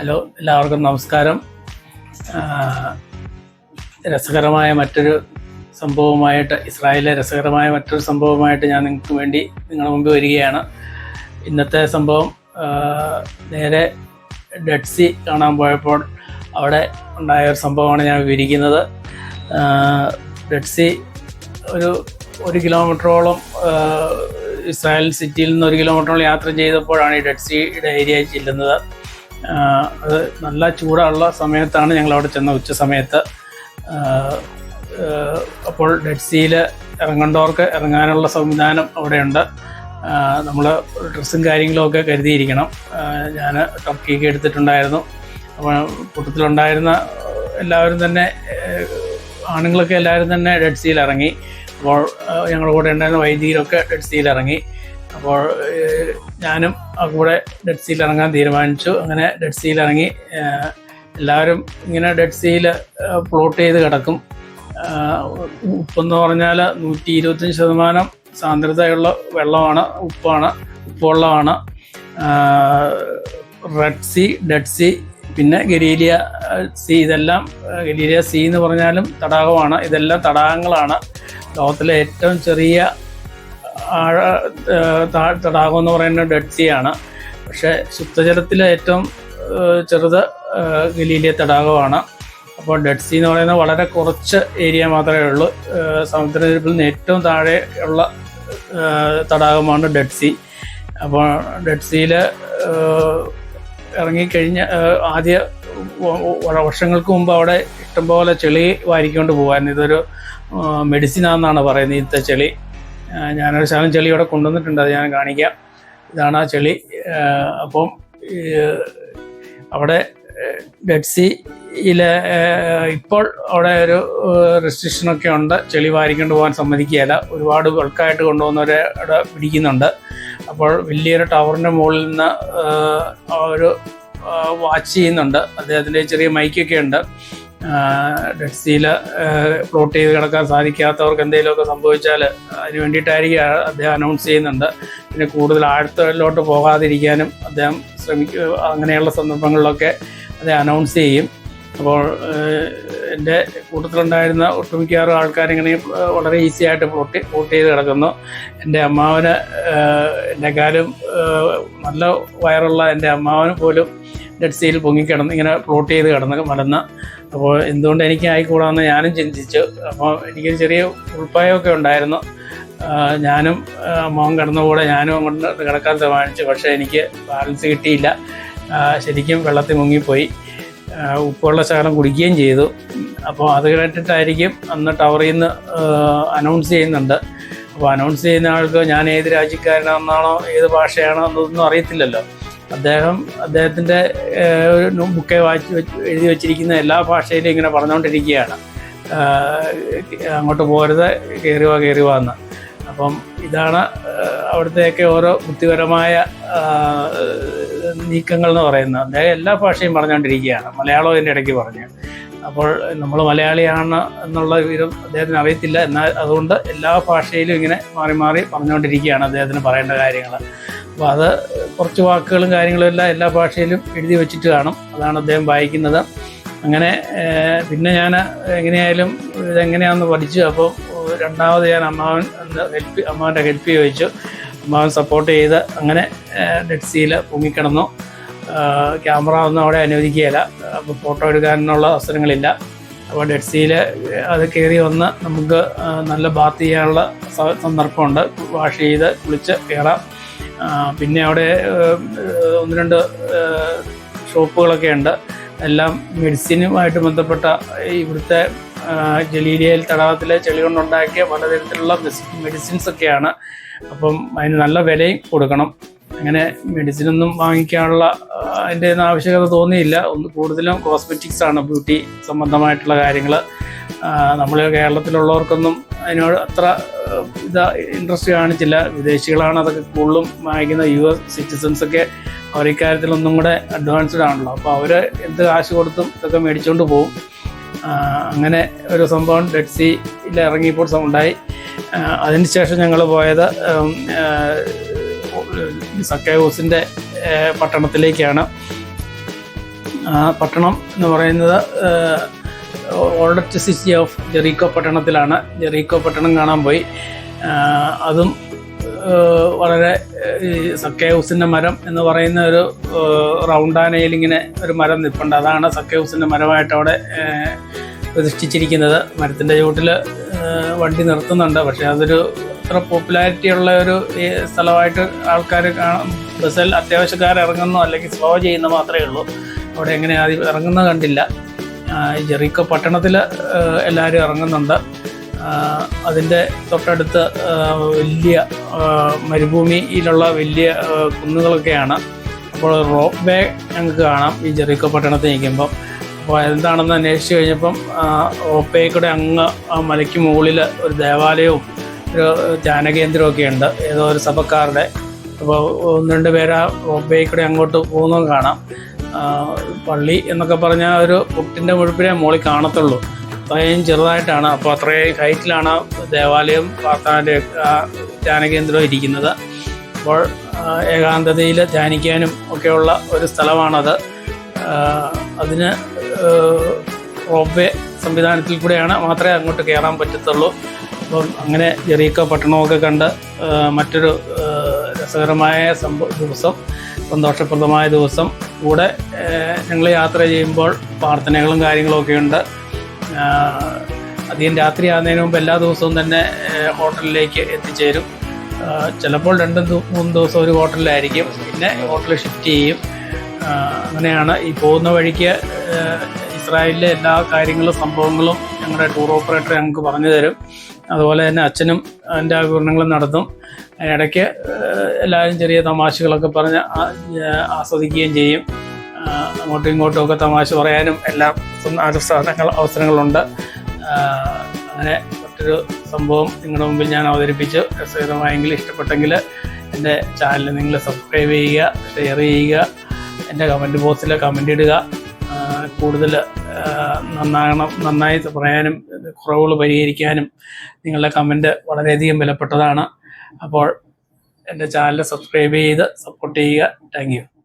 Hello എല്ലാവർക്കും നമസ്കാരം. രസകരമായ മറ്റൊരു സംഭവമായിട്ട് ഇസ്രായേലിലെ രസകരമായ മറ്റൊരു സംഭവമായിട്ട് ഞാൻ നിങ്ങൾക്ക് വേണ്ടി നിങ്ങളുടെ മുമ്പ് വരികയാണ്. ഇന്നത്തെ സംഭവം നേരെ ഡെഡ് സി കാണാൻ പോയപ്പോൾ അവിടെ ഉണ്ടായ ഒരു സംഭവമാണ് ഞാൻ വിവരിക്കുന്നത്. ഡെഡ് സി ഒരു ഒരു കിലോമീറ്ററോളം ഇസ്രായേൽ സിറ്റിയിൽ നിന്ന് ഒരു കിലോമീറ്ററോളം യാത്ര ചെയ്തപ്പോഴാണ് ഈ ഡെഡ് സിയുടെ ഏരിയ ചെല്ലുന്നത്. അത് നല്ല ചൂടുള്ള സമയത്താണ് ഞങ്ങൾ അവിടെ ചെന്ന ഉച്ച സമയത്ത്. അപ്പോൾ ഡെഡ് സീയിൽ ഇറങ്ങേണ്ടവർക്ക് ഇറങ്ങാനുള്ള സംവിധാനം അവിടെയുണ്ട്. നമ്മൾ ഡ്രസ്സും കാര്യങ്ങളുമൊക്കെ കരുതിയിരിക്കണം. ഞാൻ ടർക്കിയൊക്കെ എടുത്തിട്ടുണ്ടായിരുന്നു. അപ്പോൾ കൂട്ടത്തിലുണ്ടായിരുന്ന എല്ലാവരും തന്നെ ആണുങ്ങളൊക്കെ എല്ലാവരും തന്നെ ഡെഡ് സീയിൽ ഇറങ്ങി അപ്പോൾ ഞങ്ങളുടെ കൂടെ ഉണ്ടായിരുന്ന വൈദികരൊക്കെ ഡെഡ് സീയിൽ ഇറങ്ങി അപ്പോൾ ഞാനും കൂടെ ഡെഡ് സീയിൽ ഇറങ്ങാൻ തീരുമാനിച്ചു. അങ്ങനെ ഡെഡ് സീയിൽ ഇറങ്ങി എല്ലാവരും ഇങ്ങനെ ഡെഡ് സീയിൽ പ്ലോട്ട് ചെയ്ത് കിടക്കും. ഉപ്പെന്ന് പറഞ്ഞാൽ നൂറ്റി ഇരുപത്തഞ്ച് ശതമാനം സാന്ദ്രതയുള്ള വെള്ളമാണ് ഉപ്പാണ് ഉപ്പുവെള്ളമാണ്. റെഡ് സീ ഡെഡ് സീ പിന്നെ ഗലീലിയ സീ ഇതെല്ലാം ഗരീലിയ സി എന്ന് പറഞ്ഞാലും തടാകമാണ്. ഇതെല്ലാം തടാകങ്ങളാണ്. ലോകത്തിലെ ഏറ്റവും ചെറിയ ആഴ തടാകം എന്ന് പറയുന്നത് ഡെഡ് സീ ആണ്. പക്ഷേ ശുദ്ധജലത്തിലെ ഏറ്റവും ചെറുത് ഗലീലിയ തടാകമാണ്. അപ്പോൾ ഡെഡ് സീ എന്ന് പറയുന്നത് വളരെ കുറച്ച് ഏരിയ മാത്രമേ ഉള്ളൂ. സമുദ്രനിരപ്പിൽ നിന്ന് ഏറ്റവും താഴെ ഉള്ള തടാകമാണ് ഡെഡ് സീ അപ്പോൾ ഡെഡ് സിയിൽ ഇറങ്ങിക്കഴിഞ്ഞ ആദ്യ വർഷങ്ങൾക്ക് മുമ്പ് അവിടെ ഇഷ്ടംപോലെ ചെളി വാരിക്കൊണ്ട് പോകാൻ ഇതൊരു മെഡിസിനാണെന്നാണ് പറയുന്നത് ഇന്നത്തെ ചെളി. ഞാനൊരു ശകലം ചെളി ഇവിടെ കൊണ്ടുവന്നിട്ടുണ്ട് അത് ഞാൻ കാണിക്കാം. ഇതാണ് ആ ചെളി. അപ്പം അവിടെ ഡെഡ് സിയിലെ ഇപ്പോൾ അവിടെ ഒരു റെസ്ട്രിക്ഷനൊക്കെ ഉണ്ട്. ചെളി വാരിക്കൊണ്ട് പോകാൻ സമ്മതിക്കുകയില്ല. ഒരുപാട് ബൾക്കായിട്ട് കൊണ്ടുപോകുന്നവരെ അവിടെ പിടിക്കുന്നുണ്ട്. അപ്പോൾ വലിയൊരു ടവറിന്റെ മുകളിൽ നിന്ന് ഒരു വാച്ച് ചെയ്യുന്നുണ്ട്. അദ്ദേഹത്തിന്റെ ചെറിയ മൈക്കൊക്കെ ഉണ്ട്. സിയിൽ പ്ലോട്ട് ചെയ്ത് കിടക്കാൻ സാധിക്കാത്തവർക്ക് എന്തെങ്കിലുമൊക്കെ സംഭവിച്ചാൽ അതിന് വേണ്ടിയിട്ടായിരിക്കും അദ്ദേഹം അനൗൺസ് ചെയ്യുന്നുണ്ട്. പിന്നെ കൂടുതൽ ആഴത്തിലോട്ട് പോകാതിരിക്കാനും അദ്ദേഹം ശ്രമിക്കും അങ്ങനെയുള്ള സന്ദർഭങ്ങളിലൊക്കെ അദ്ദേഹം അനൗൺസ് ചെയ്യും. അപ്പോൾ എന്റെ കൂട്ടത്തിലുണ്ടായിരുന്ന ഒട്ടുമിക്കാറും ആൾക്കാരിങ്ങനെ വളരെ ഈസി ആയിട്ട് പ്ലോട്ട് പ്ലോട്ട് ചെയ്ത് കിടക്കുന്നു. എന്റെ അമ്മാവന് എന്നെക്കാളും നല്ല വയറുള്ള എന്റെ അമ്മാവന് പോലും ഡെഡ് സീൽ പൊങ്ങിക്കിടന്ന് ഇങ്ങനെ പ്ലോട്ട് ചെയ്ത് കിടന്ന് മലന്ന്. അപ്പോൾ എന്തുകൊണ്ട് എനിക്ക് ആയിക്കൂടാന്ന് ഞാനും ചിന്തിച്ചു. അപ്പോൾ എനിക്കൊരു ചെറിയ ഉൾപ്പായമൊക്കെ ഉണ്ടായിരുന്നു. ഞാനും മോൻ കിടന്ന കൂടെ ഞാനും അങ്ങോട്ട് കിടക്കാൻ തീരുമാനിച്ചു പക്ഷേ എനിക്ക് ബാലൻസ് കിട്ടിയില്ല. ശരിക്കും വെള്ളത്തിൽ മുങ്ങിപ്പോയി. ഉപ്പുവെള്ള ശകലം കുടിക്കുകയും ചെയ്തു. അപ്പോൾ അത് കേട്ടിട്ടായിരിക്കും അന്ന് ടവറിൽ നിന്ന് അനൗൺസ് ചെയ്യുന്നുണ്ട്. അപ്പോൾ അനൗൺസ് ചെയ്യുന്ന ആൾക്ക് ഞാൻ ഏത് രാജ്യക്കാരനാണെന്നാണോ ഏത് ഭാഷയാണോ എന്നൊന്നും അറിയത്തില്ലല്ലോ. അദ്ദേഹം അദ്ദേഹത്തിന്റെ ബുക്കെ വായിച്ച് എഴുതി വെച്ചിരിക്കുന്ന എല്ലാ ഭാഷയിലും ഇങ്ങനെ പറഞ്ഞുകൊണ്ടിരിക്കുകയാണ്. അങ്ങോട്ട് പോരുത് കയറി വാ കയറി വാ എന്ന്. അപ്പം ഇതാണ് അവിടുത്തെയൊക്കെ ഓരോ ബുദ്ധിപരമായ നീക്കങ്ങൾ എന്ന് പറയുന്നത്. അദ്ദേഹം എല്ലാ ഭാഷയും പറഞ്ഞുകൊണ്ടിരിക്കുകയാണ്. മലയാളം ഇതിന്റെ ഇടയ്ക്ക് പറഞ്ഞു. അപ്പോൾ നമ്മൾ മലയാളിയാണ് എന്നുള്ള വിവരം അദ്ദേഹത്തിന് അറിയത്തില്ല. എന്നാൽ അതുകൊണ്ട് എല്ലാ ഭാഷയിലും ഇങ്ങനെ മാറി മാറി പറഞ്ഞുകൊണ്ടിരിക്കുകയാണ് അദ്ദേഹത്തിന് പറയേണ്ട കാര്യങ്ങൾ. അപ്പോൾ അത് കുറച്ച് വാക്കുകളും കാര്യങ്ങളും എല്ലാം എല്ലാ ഭാഷയിലും എഴുതി വെച്ചിട്ട് കാണും. അതാണ് അദ്ദേഹം വായിക്കുന്നത്. അങ്ങനെ പിന്നെ ഞാൻ എങ്ങനെയായാലും ഇതെങ്ങനെയാണെന്ന് പഠിച്ചു. അപ്പോൾ രണ്ടാമത് ഞാൻ അമ്മാവൻ ഹെൽപ്പ് അമ്മാവന്റെ ഹെൽപ്പ് ചോദിച്ചു. അമ്മാവൻ സപ്പോർട്ട് ചെയ്ത് അങ്ങനെ ഡെഡ് സിയിൽ പൊങ്ങിക്കിടന്നു. ക്യാമറ ഒന്നും അവിടെ അനുവദിക്കുകയില്ല. അപ്പോൾ ഫോട്ടോ എടുക്കാനുള്ള അവസരങ്ങളില്ല. അപ്പോൾ ഡെഡ് സിയിൽ അത് കയറി വന്ന് നമുക്ക് നല്ല ബാത്ത് ചെയ്യാനുള്ള സന്ദർഭമുണ്ട്. വാഷ് ചെയ്ത് കുളിച്ച് കയറാം. പിന്നെ അവിടെ ഒന്ന് രണ്ട് ഷോപ്പുകളൊക്കെ ഉണ്ട്. എല്ലാം മെഡിസിനുമായിട്ട് ബന്ധപ്പെട്ട ഇവിടുത്തെ ജലീലിയയിൽ തടാകത്തിലെ ചെളി കൊണ്ടുണ്ടാക്കിയ പലതരത്തിലുള്ള മെഡിസിൻസ് ഒക്കെയാണ് അപ്പം അതിന് നല്ല വിലയും കൊടുക്കണം. അങ്ങനെ മെഡിസിനൊന്നും വാങ്ങിക്കാനുള്ള അതിന്റെ ആവശ്യകത തോന്നിയില്ല. ഒന്ന് കൂടുതലും കോസ്മെറ്റിക്സ് ആണ് ബ്യൂട്ടി സംബന്ധമായിട്ടുള്ള കാര്യങ്ങൾ നമ്മൾ കേരളത്തിലുള്ളവർക്കൊന്നും അതിനോട് അത്ര ഇത് ഇൻട്രസ്റ്റ് കാണിച്ചില്ല. വിദേശികളാണ് അതൊക്കെ കൂടുതലും വാങ്ങിക്കുന്ന യു എസ് സിറ്റിസൻസൊക്കെ അവർ ഇക്കാര്യത്തിൽ ഒന്നും കൂടെ അഡ്വാൻസ്ഡ് ആണല്ലോ. അപ്പോൾ അവർ എന്ത് കാശ് കൊടുത്തും ഇതൊക്കെ മേടിച്ചുകൊണ്ട് പോകും അങ്ങനെ ഒരു സംഭവം ഡെഡ് സിയിൽ ഇറങ്ങിയപ്പോൾ ഉണ്ടായി. അതിനുശേഷം ഞങ്ങൾ പോയത് സക്കേ ഹൗസിന്റെ പട്ടണത്തിലേക്കാണ്. പട്ടണം എന്ന് പറയുന്നത് ഓൾഡസ്റ്റ് സിറ്റി ഓഫ് ജെറീക്കോ പട്ടണത്തിലാണ്. ജെറീക്കോ പട്ടണം കാണാൻ പോയി. അതും വളരെ സക്കേഹൂസിന്റെ മരം എന്ന് പറയുന്ന ഒരു റൗണ്ടാനയിൽ ഇങ്ങനെ ഒരു മരം നിൽപ്പുണ്ട് അതാണ് സക്കേഹൂസിന്റെ മരമായിട്ട് അവിടെ പ്രതിഷ്ഠിച്ചിരിക്കുന്നത്. മരത്തിന്റെ ചുവട്ടിൽ വണ്ടി നിർത്തുന്നുണ്ട്. പക്ഷേ അതൊരു അത്ര പോപ്പുലാരിറ്റി ഉള്ള ഒരു സ്ഥലമായിട്ട് ആൾക്കാർ ബസ്സിൽ അത്യാവശ്യക്കാർ ഇറങ്ങുന്നു അല്ലെങ്കിൽ സ്ലോ ചെയ്യുന്ന മാത്രമേ ഉള്ളൂ. അവിടെ എങ്ങനെ ഇറങ്ങുന്നത് കണ്ടില്ല. ജെറീക്കോ പട്ടണത്തിൽ എല്ലാവരും ഇറങ്ങുന്നുണ്ട്. അതിന്റെ തൊട്ടടുത്ത് വലിയ മരുഭൂമിയിലുള്ള വലിയ കുന്നുകളൊക്കെയാണ്. അപ്പോൾ റോപ്പ് വേ ഞങ്ങൾക്ക് കാണാം ഈ ജെറീക്കോ പട്ടണത്തിൽ നിൽക്കുമ്പം. അപ്പോൾ എന്താണെന്ന് അന്വേഷിച്ച് കഴിഞ്ഞപ്പം റോപ്പ് കൂടെ അങ്ങ് മലയ്ക്ക് മുകളിൽ ഒരു ദേവാലയവും ഒരു ധ്യാനകേന്ദ്രമൊക്കെ ഉണ്ട്. ഏതോ ഒരു സഭക്കാരുടെ. അപ്പോൾ ഒന്ന് രണ്ട് പേര് ആ റോപ്പ് കൂടെ അങ്ങോട്ട് പോകുന്നത് കാണാം. പള്ളി എന്നൊക്കെ പറഞ്ഞാൽ ഒരു പുട്ടിന്റെ മുഴുപ്പിനെ മുകളിൽ കാണത്തുള്ളൂ. അത്രയും ചെറുതായിട്ടാണ്. അപ്പോൾ അത്രയും ഹൈറ്റിലാണ് ദേവാലയം പ്രാർത്ഥനയുടെ ധ്യാനകേന്ദ്രം ഇരിക്കുന്നത്. അപ്പോൾ ഏകാന്തതയിൽ ധ്യാനിക്കാനും ഒക്കെയുള്ള ഒരു സ്ഥലമാണത്. അതിന് റോപ്പ് വേ സംവിധാനത്തിൽ കൂടെയാണ് മാത്രമേ അങ്ങോട്ട് കയറാൻ പറ്റത്തുള്ളൂ. അപ്പം അങ്ങനെ ജെറീക്കോ പട്ടണമൊക്കെ കണ്ട് മറ്റൊരു രസകരമായ സംഭവ ദിവസം സന്തോഷപ്രദമായ ദിവസം കൂടെ ഞങ്ങൾ യാത്ര ചെയ്യുമ്പോൾ പ്രാർത്ഥനകളും കാര്യങ്ങളൊക്കെ ഉണ്ട്. അധികം രാത്രി ആകുന്നതിന് മുമ്പ് എല്ലാ ദിവസവും തന്നെ ഹോട്ടലിലേക്ക് എത്തിച്ചേരും. ചിലപ്പോൾ രണ്ടും മൂന്ന് ദിവസം ഒരു ഹോട്ടലിലായിരിക്കും. പിന്നെ ഹോട്ടൽ ഷിഫ്റ്റ് ചെയ്യും. അങ്ങനെയാണ്. ഈ പോകുന്ന വഴിക്ക് ഇസ്രായേലിലെ എല്ലാ കാര്യങ്ങളും സംഭവങ്ങളും ഞങ്ങളുടെ ടൂർ ഓപ്പറേറ്റർ ഞങ്ങൾക്ക് പറഞ്ഞു തരും. അതുപോലെ തന്നെ അച്ഛനും അതിന്റെ അഭിപ്രായങ്ങളും നടത്തും. അതിനിടയ്ക്ക് എല്ലാവരും ചെറിയ തമാശകളൊക്കെ പറഞ്ഞ് ആസ്വദിക്കുകയും ചെയ്യും. അങ്ങോട്ടും ഇങ്ങോട്ടും ഒക്കെ തമാശ പറയാനും എല്ലാം സാധനങ്ങൾ അവസരങ്ങളുണ്ട്. അങ്ങനെ മറ്റൊരു സംഭവം നിങ്ങളുടെ മുമ്പിൽ ഞാൻ അവതരിപ്പിച്ചു. രസകരമായെങ്കിൽ ഇഷ്ടപ്പെട്ടെങ്കിൽ എന്റെ ചാനൽ നിങ്ങൾ സബ്സ്ക്രൈബ് ചെയ്യുക ഷെയർ ചെയ്യുക എന്റെ കമന്റ് ബോക്സിൽ കമന്റ് ഇടുക. കൂടുതൽ നന്നാകണം നന്നായി പറയാനും കുറവുകൾ പരിഹരിക്കാനും നിങ്ങളുടെ കമന്റ് വളരെയധികം വിലപ്പെട്ടതാണ്. അപ്പോൾ എന്റെ ചാനൽ സബ്സ്ക്രൈബ് ചെയ്ത് സപ്പോർട്ട് ചെയ്യുക. താങ്ക്